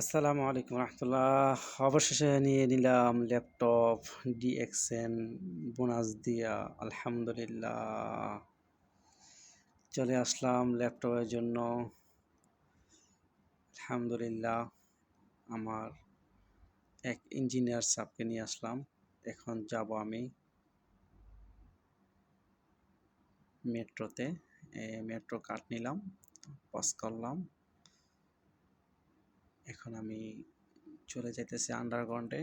আসসালামু আলাইকুম রহমতুল্লাহ। অবশেষে নিয়ে নিলাম ল্যাপটপ ডিএক্সএন বোনাস দিয়া, আলহামদুলিল্লাহ। চলে আসলাম ল্যাপটপের জন্য। আলহামদুলিল্লাহ, আমার এক ইঞ্জিনিয়ার সাপকে নিয়ে আসলাম। এখন যাব আমি মেট্রোতে। মেট্রো কার্ড নিলাম, পাস করলাম। এখন আমি চলে যাইতেছি আন্ডারগ্রাউন্ডে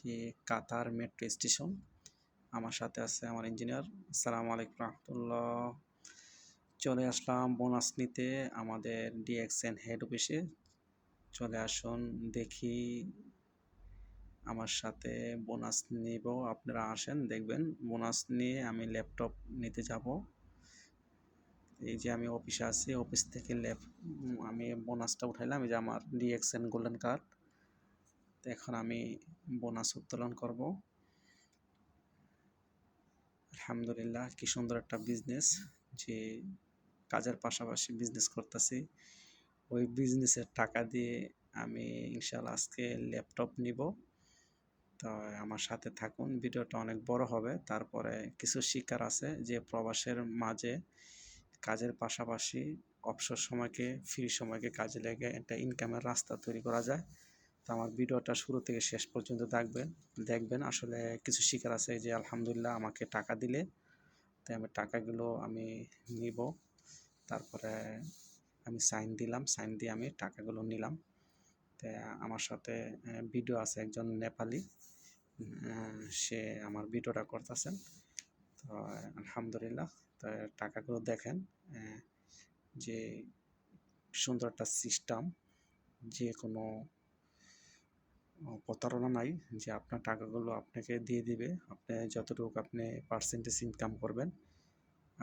যে কাতার মেট্রো স্টেশন আমার সাথে আছে আমার ইঞ্জিনিয়ার আসসালামু আলাইকুম রহমতুল্লাহ। চলে আসলাম বোনাস নিতে আমাদের ডিএক্সএন হেড অফিসে চলে আসুন, দেখি আমার সাথে বোনাস নিব, আপনারা আসেন, দেখবেন। বোনাস নিয়ে আমি ল্যাপটপ নিতে যাব। এই যে আমি অফিসে আছি, অফিস থেকে ল্যাপ আমি বোনাসটা উঠাইলাম, এই যে আমার ডিএক্সএন গোল্ডেন কার্ড তো এখন আমি বোনাস উত্তোলন করব। আলহামদুলিল্লাহ, কি সুন্দর একটা বিজনেস যে কাজের পাশাপাশি বিজনেস করতেছি। ওই বিজনেসের টাকা দিয়ে আমি ইনশাল্লাহ আজকে ল্যাপটপ নিব। তো আমার সাথে থাকুন, ভিডিওটা অনেক বড় হবে। তারপরে কিছু শিকার আছে, যে প্রবাসের মাঝে কাজের পাশাপাশি অবসর সময়কে ফ্রি সময়কে কাজে লেগে একটা ইনকামের রাস্তা তৈরি করা যায়। তো আমার ভিডিওটা শুরু থেকে শেষ পর্যন্ত দেখবেন দেখবেন। আসলে কিছু শিকার আছে যে, আলহামদুলিল্লাহ আমাকে টাকা দিলে, তাই আমি টাকাগুলো আমি নিব। তারপরে আমি সাইন দিলাম সাইন দিয়ে আমি টাকাগুলো নিলাম। তো আমার সাথে ভিডিও আছে একজন নেপালি সে আমার ভিডিওটা করতেছেন। আলহামদুলিল্লাহ। টাকাগুলো দেখেন যে সুন্দর একটা সিস্টেম যে কোনো প্রতারণা নাই, যে আপনার টাকাগুলো আপনাকে দিয়ে দিবে। আপনি যতটুকু আপনি পার্সেন্টেজ ইনকাম করবেন,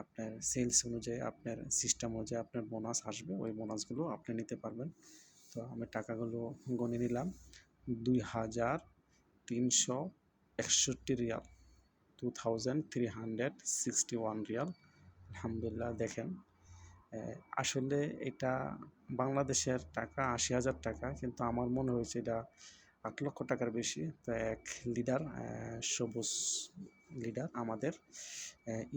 আপনার সেলস অনুযায়ী, আপনার সিস্টেম অনুযায়ী আপনার বোনাস আসবে, ওই বোনাসগুলো আপনি নিতে পারবেন। তো আমি টাকাগুলো গণে নিলাম, দুই হাজার তিনশো একষট্টি riyal. Two thousand three hundred sixty one riyal আলহামদুলিল্লাহ, দেখেন আসলে এটা বাংলাদেশের টাকা, আশি হাজার টাকা, কিন্তু আমার মনে হয়েছে এটা আট লক্ষ টাকার বেশি। তো এক লিডার সবুজ লিডার আমাদের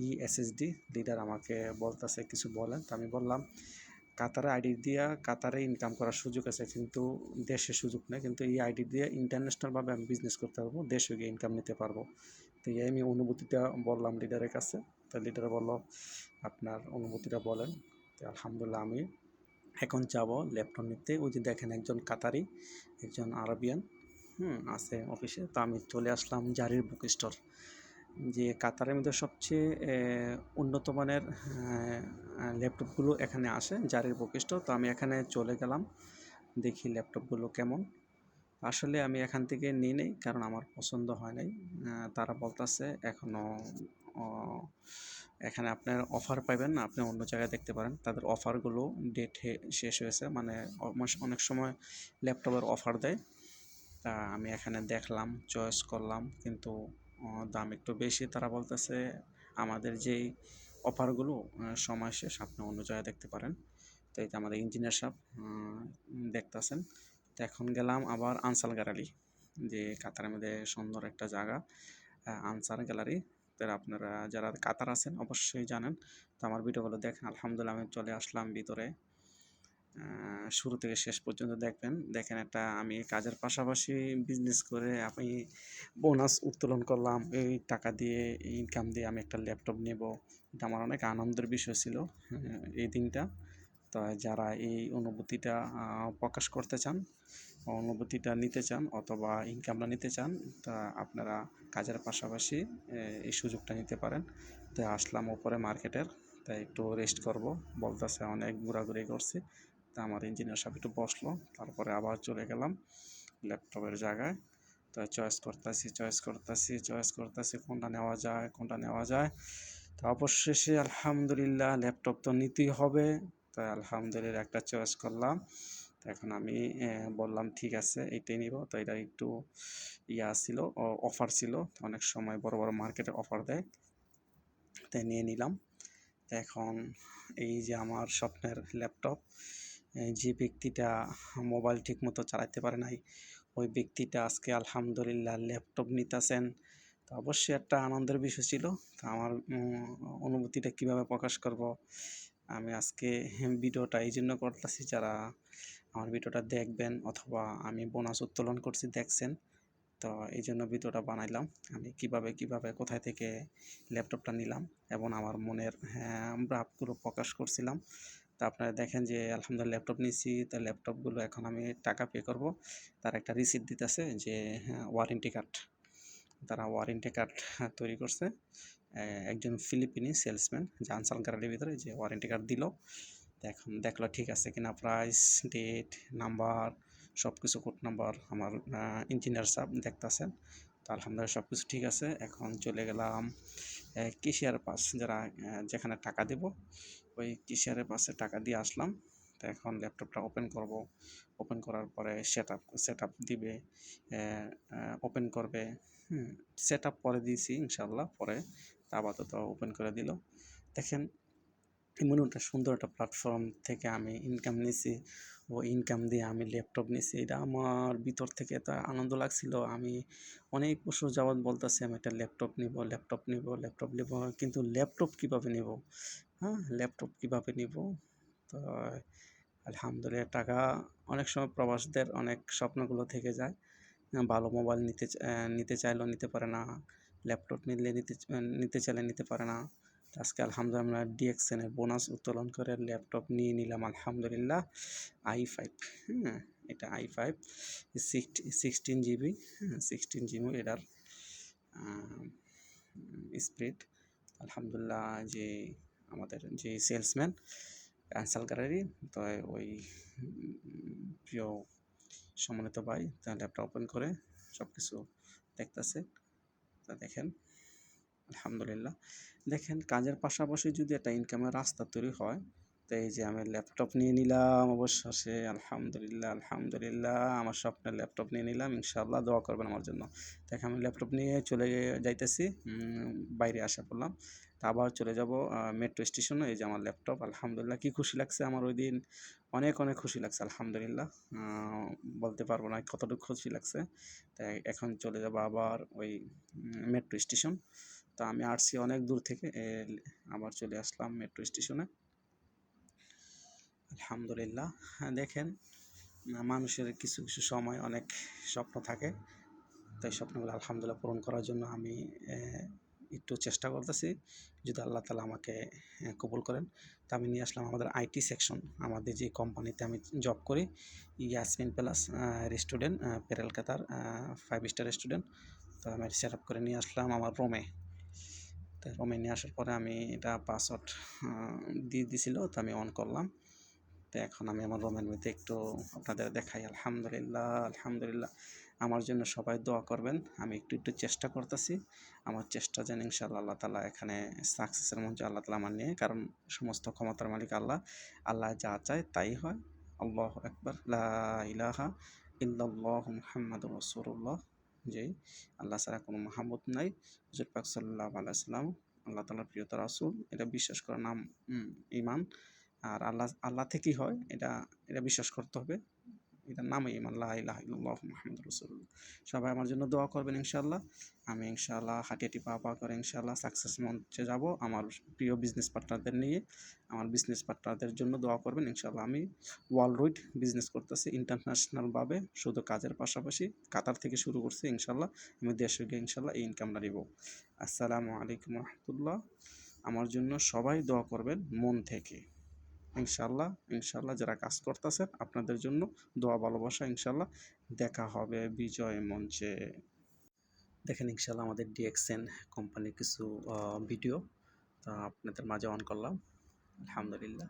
ইএসএসডি লিডার আমাকে বলতেছে, কিছু বলেন। তো আমি বললাম, কাতারে আইডি দিয়া কাতারে ইনকাম করার সুযোগ আছে, কিন্তু দেশে সুযোগ নেই। কিন্তু এই আইডি দিয়ে ইন্টারন্যাশনালভাবে আমি বিজনেস করতে পারব, দেশে গিয়ে ইনকাম নিতে পারব। তো এই আমি অনুভূতিটা বললাম লিডারের কাছে। তো লিডার বলল, আপনার অনুভূতিটা বলেন। তো আলহামদুলিল্লাহ আমি এখন যাব ল্যাপটপ নিতে। ওই যে দেখেন একজন কাতারি, একজন আরবিয়ান, হুম, আছে অফিসে। তো আমি চলে আসলাম জারির বুক স্টোর, যে কাতারের মধ্যে সবচেয়ে উন্নত মানের ল্যাপটপগুলো এখানে আসে জারির বুক স্টোর। তো আমি এখানে চলে গেলাম, দেখি ল্যাপটপগুলো কেমন। আসলে আমি এখান থেকে নিই নেই, কারণ আমার পছন্দ হয় নাই। তারা বলতেছে এখনও এখানে আপনার অফার পাবেন না, আপনি অন্য জায়গায় দেখতে পারেন। তাদের অফারগুলো ডেট শেষ হয়েছে মানে অনেক সময় ল্যাপটপের অফার দেয়। তা আমি এখানে দেখলাম চয়েস করলাম, কিন্তু দাম একটু বেশি। তারা বলতেছে, আমাদের যেই অফারগুলো সময় শেষ, আপনি অন্য জায়গায় দেখতে পারেন। তো এই আমাদের ইঞ্জিনিয়ার সাহেব দেখতেছেন। তো এখন গেলাম আবার আনসার গ্যালারি, যে কাতারের মধ্যে সুন্দর একটা জায়গা আনসার গ্যালারি। তারা আপনারা যারা কাতার আছেন অবশ্যই জানেন। তো আমার ভিডিওগুলো দেখেন, আলহামদুলিল্লাহ আমি চলে আসলাম ভিতরে। শুরু থেকে শেষ পর্যন্ত দেখবেন। দেখেন একটা আমি কাজের পাশাপাশি বিজনেস করে আমি বোনাস উত্তোলন করলাম। এই টাকা দিয়ে ইনকাম দিয়ে আমি একটা ল্যাপটপ নেব। এটা আমার অনেক আনন্দের বিষয় ছিল এই দিনটা। তো যারা এই অনুভূতিটা প্রকাশ করতে চান, অনুভূতিটা নিতে চান অথবা ইনকামটা নিতে চান, তা আপনারা কাজের পাশাপাশি এই সুযোগটা নিতে পারেন। তো আসলাম ওপরে মার্কেটের তাই একটু রেস্ট করব। বলতেছে অনেক ঘোরাঘুরি করছি। তা আমার ইঞ্জিনিয়ার সাহেব একটু বসল, তারপরে আবার চলে গেলাম ল্যাপটপের জায়গায়। তো চয়েস করতেছি চয়েস করতেছি চয়েস করতেছি কোনটা নেওয়া যায়, কোনটা নেওয়া যায়। তো অবশেষে আলহামদুলিল্লাহ ল্যাপটপ তো নিতেই হবে। তাই আলহামদুলিল্লাহ একটা চয়েস করলাম। তো এখন আমি বললাম ঠিক আছে এইটাই নিব। তো এটা একটু ইয়া ছিল অফার ছিল। অনেক সময় বড় বড় মার্কেটে অফার দেয়। তাই নিয়ে নিলাম। এখন এই যে আমার স্বপ্নের ল্যাপটপ যে ব্যক্তিটা মোবাইল ঠিকমতো চালাতে পারে নাই, ওই ব্যক্তিটা আজকে আলহামদুলিল্লাহ ল্যাপটপ নিতেছেন। তো অবশ্যই একটা আনন্দের বিষয় ছিল। তো আমার অনুভূতিটা কীভাবে প্রকাশ করব আমি আজকে ভিডিওটা এই জন্য করতেছি যারা আমার ভিডিওটা দেখবেন অথবা আমি বোনাস উত্তোলন করছি দেখছেন তো এই জন্য ভিডিওটা বানাইলাম। আমি কীভাবে কীভাবে কোথায় থেকে ল্যাপটপটা নিলাম এবং আমার মনের হ্যাঁ, ভাবগুলো প্রকাশ করছিলাম। তো আপনারা দেখেন যে আলহামদুলিল্লাহ ল্যাপটপ নিয়েছি তো ল্যাপটপগুলো এখন আমি টাকা পে করব। তার একটা রিসিপ্ট দিতেছে যে ওয়ারেন্টি কার্ড তারা ওয়ারেন্টি কার্ড তৈরি করছে। একজন ফিলিপিনি সেলসম্যান, যে আনসাল ভিতরে যে ওয়ারেন্টি কার্ড দিল এখন দেখল ঠিক আছে কিনা প্রাইস ডেট নাম্বার সব কিছু কোড নাম্বার আমার ইঞ্জিনিয়ার সাহেব দেখতেছেন। তো আলহামদুলিল্লাহ সব কিছু ঠিক আছে। এখন চলে গেলাম কিশিয়ার পাস যারা যেখানে টাকা দেব, ওই কিশিয়ারের পাশে টাকা দিয়ে আসলাম। এখন ল্যাপটপটা ওপেন করব। ওপেন করার পরে সেট আপ সেট আপ দিবে ওপেন করবে। হুম সেট আপ পরে দিয়েছি ইনশাল্লাহ পরে আপাতত ওপেন করে দিল। দেখেন এমন একটা সুন্দর একটা প্ল্যাটফর্ম থেকে আমি ইনকাম নিছি ও ইনকাম দিয়ে আমি ল্যাপটপ নিছি। এটা আমার ভিতর থেকে এত আনন্দ লাগছিল। আমি অনেক বছর যাবৎ বলতেছি, আমি একটা ল্যাপটপ নিব ল্যাপটপ নিব ল্যাপটপ নিব, কিন্তু ল্যাপটপ কীভাবে নিব? হ্যাঁ ল্যাপটপ কীভাবে নিব? তো আলহামদুলিল্লাহ টাকা অনেক সময় প্রবাসীদের অনেক স্বপ্নগুলো থেকে যায়। ভালো মোবাইল নিতে নিতে চাইলেও নিতে পারে না ল্যাপটপ নিলে নিতে নিতে চাইলে নিতে পারে না। আজকে আলহামদুলিল্লাহ আমরা ডিএক্সএনের বোনাস উত্তোলন করে ল্যাপটপ নিয়ে নিলাম আলহামদুলিল্লাহ আই ফাইভ হ্যাঁ এটা I five sixteen GB sixteen GB এটার স্পিড আলহামদুলিল্লাহ যে আমাদের যে সেলসম্যান আনসাল গ্যালারি তো ওই প্রিয় সম্মানিত ভাই তা ল্যাপটপ ওপেন করে সব কিছু দেখতেছে। তা দেখেন, আলহামদুলিল্লাহ। দেখেন, কাজের পাশাপাশি যদি একটা ইনকামের রাস্তা তৈরি হয় তো এই যে আমি ল্যাপটপ নিয়ে নিলাম অবশেষে, আলহামদুলিল্লাহ আলহামদুলিল্লাহ, আমার স্বপ্নের ল্যাপটপ নিয়ে নিলাম, ইনশাআল্লাহ দোয়া করবেন আমার জন্য। দেখ, আমি ল্যাপটপ নিয়ে চলে যাইতেছি বাইরে আসা পড়লাম তা আবার চলে যাব মেট্রো স্টেশনে এই যে আমার ল্যাপটপ আলহামদুলিল্লাহ, কি খুশি লাগছে আমার ওই দিন। অনেক অনেক খুশি লাগছে, আলহামদুলিল্লাহ। বলতে পারব না কতটুকু খুশি লাগছে। তাই এখন চলে যাব আবার ওই মেট্রো স্টেশন তা আমি আসছি অনেক দূর থেকে আবার চলে আসলাম মেট্রো স্টেশনে আলহামদুলিল্লাহ। হ্যাঁ, দেখেন মানুষের কিছু কিছু সময় অনেক স্বপ্ন থাকে। তাই স্বপ্নগুলো আলহামদুলিল্লাহ পূরণ করার জন্য আমি একটু চেষ্টা করতেছি। যদি আল্লাহ তালা আমাকে কবুল করেন। তা আমি নিয়ে আসলাম আমাদের আইটি সেকশন। আমাদের যে কোম্পানিতে আমি জব করি Yasmin plus restaurant pearl Qatar five star restaurant. তো আমি সেট আপ করে নিয়ে আসলাম আমার রুমে তো রুমে নিয়ে আসার পরে আমি এটা পাসওয়ার্ড দিয়ে দিছিল। তো আমি অন করলাম। তো এখন আমি আমার রুমের মধ্যে একটু আপনাদের দেখাই। আলহামদুলিল্লাহ আলহামদুলিল্লাহ। আমার জন্য সবাই দোয়া করবেন। আমি একটু একটু চেষ্টা করতেছি। আমার চেষ্টা যেন ইনশাআল্লাহ আল্লাহ তালা এখানে সাকসেসের মঞ্চে আল্লাহ তালা আমার নিয়ে, কারণ সমস্ত ক্ষমতার মালিক আল্লাহ। আল্লাহ যা চায় তাই হয়। আল্লাহ একবার ইলাহা ইল্লাল্লাহ মুহাম্মাদ রসুল্লাহ যেই আল্লাহ ছাড়া কোনো মাহমুদ নাই। হুজুর পাক সাল্লাহ আলাইসাল্লাম আল্লাহ তালার প্রিয়তা রাসুল। এটা বিশ্বাস করার নাম ইমান আর আল্লাহ আল্লাহ থেকেই হয়। এটা এটা বিশ্বাস করতে হবে। এটার নামই ইমান। লা ইলাহা ইল্লাল্লাহু সবাই আমার জন্য দোয়া করবেন ইনশাআল্লাহ। আমি ইনশাআল্লাহ হাঁটি হাঁটি পা পা করে ইনশাআল্লাহ সাকসেস মঞ্চে যাব। আমার প্রিয় বিজনেস পার্টনারদের নিয়ে, আমার বিজনেস পার্টনারদের জন্য দোয়া করবেন ইনশাআল্লাহ। আমি ওয়ার্ল্ড বিজনেস করতেছি ইন্টারন্যাশনালভাবে শুধু কাজের পাশাপাশি। কাতার থেকে শুরু করছি ইনশাআল্লাহ। আমি দেশে গিয়ে ইনশাআল্লাহ এই ইনকামটা নিব। আসসালামু আলাইকুম রহমতুল্লাহ। আমার জন্য সবাই দোয়া করবেন মন থেকে। ইনশাল্লাহ ইনশাল্লাহ যারা কাজ করতেছেন আপনাদের জন্য দোয়া, ভালোবাসা ইনশাল্লাহ দেখা হবে বিজয় মঞ্চে। দেখেন ইনশাল্লাহ আমাদের ডিএক্সএন কোম্পানির কিছু ভিডিও, তা আপনাদের মাঝে অন করলাম, আলহামদুলিল্লাহ।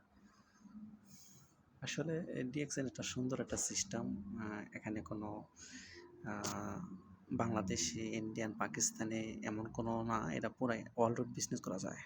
আসলে ডিএক্সএন একটা সুন্দর একটা সিস্টেম এখানে কোনো বাংলাদেশি, ইন্ডিয়ান, পাকিস্তানে এমন কোনো না এটা পুরাই ওয়ার্ল্ড বিজনেস করা যায়।